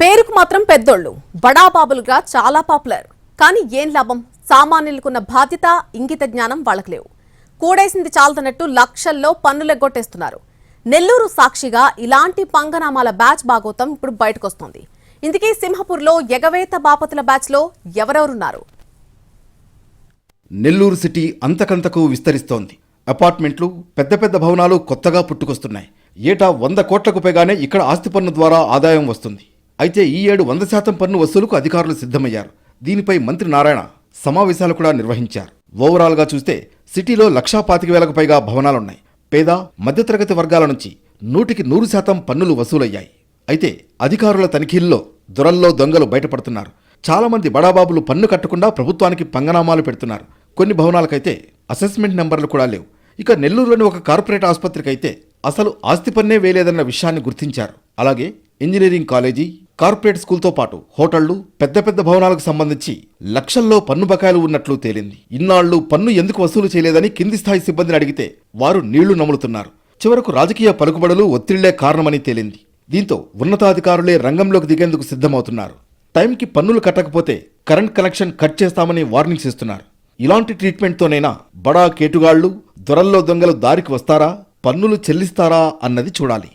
పేరుకు మాత్రం పెద్దోళ్ళు. బడాబాబులుగా చాలా పాపులర్ కానీ ఏం లాభం? సామాన్యులకున్న బాధ్యత ఇంగిత జ్ఞానం వాళ్ళకి లేవు. కూడేసింది చాలదన్నట్టు లక్షల్లో పన్నులెగ్గొట్టేస్తున్నారు నెల్లూరు సాక్షిగా ఇలాంటి పంగనామాల బ్యాచ్ బాగోతం ఇప్పుడు బయటకొస్తోంది. ఇందుకే సింహపూర్లో ఎగవేత బాపతుల బ్యాచ్లో ఎవరెవరున్నారు? నెల్లూరు సిటీ అంతకంతకు విస్తరిస్తోంది. అపార్ట్మెంట్లు పెద్ద పెద్ద భవనాలు కొత్తగా పుట్టుకొస్తున్నాయి. ఏటా వంద కోట్లకు పైగానే ఇక్కడ ఆస్తి పన్ను ద్వారా ఆదాయం వస్తుంది. అయితే ఈ ఏడు వంద శాతం పన్ను వసూలుకు అధికారులు సిద్ధమయ్యారు. దీనిపై మంత్రి నారాయణ సమావేశాలు కూడా నిర్వహించారు. ఓవరాల్గా చూస్తే సిటీలో లక్షా పాతిక వేలకు పైగా భవనాలున్నాయి. పేద మధ్యతరగతి వర్గాల నుంచి నూటికి నూరు శాతం పన్నులు వసూలయ్యాయి. అయితే అధికారుల తనిఖీల్లో దొరల్లో దొంగలు బయటపడుతున్నారు. చాలా మంది బడాబాబులు పన్ను కట్టకుండా ప్రభుత్వానికి పంగనామాలు పెడుతున్నారు. కొన్ని భవనాలకైతే అసెస్మెంట్ నెంబర్లు కూడా లేవు. ఇక నెల్లూరులోని ఒక కార్పొరేట్ ఆసుపత్రికి అయితే అసలు ఆస్తి పన్నే వేయలేదన్న విషయాన్ని గుర్తించారు. అలాగే ఇంజనీరింగ్ కాలేజీ కార్పొరేట్ స్కూల్తో పాటు హోటళ్ళు పెద్ద పెద్ద భవనాలకు సంబంధించి లక్షల్లో పన్ను బకాయిలు ఉన్నట్లు తేలింది. ఇన్నాళ్ళు పన్ను ఎందుకు వసూలు చేయలేదని కింది స్థాయి సిబ్బందిని అడిగితే వారు నీళ్ళు నములుతున్నారు. చివరకు రాజకీయ పలుకుబడులు ఒత్తిళ్ళే కారణమని తేలింది. దీంతో ఉన్నతాధికారులే రంగంలోకి దిగేందుకు సిద్ధమవుతున్నారు. టైంకి పన్నులు కట్టకపోతే కరెంట్ కనెక్షన్ కట్ చేస్తామని వార్నింగ్స్ ఇస్తున్నారు ఇలాంటి ట్రీట్మెంట్తోనైనా బడా కేటుగాళ్ళు దొరల్లో దొంగలు దారికి వస్తారా పన్నులు చెల్లిస్తారా అన్నది చూడాలి.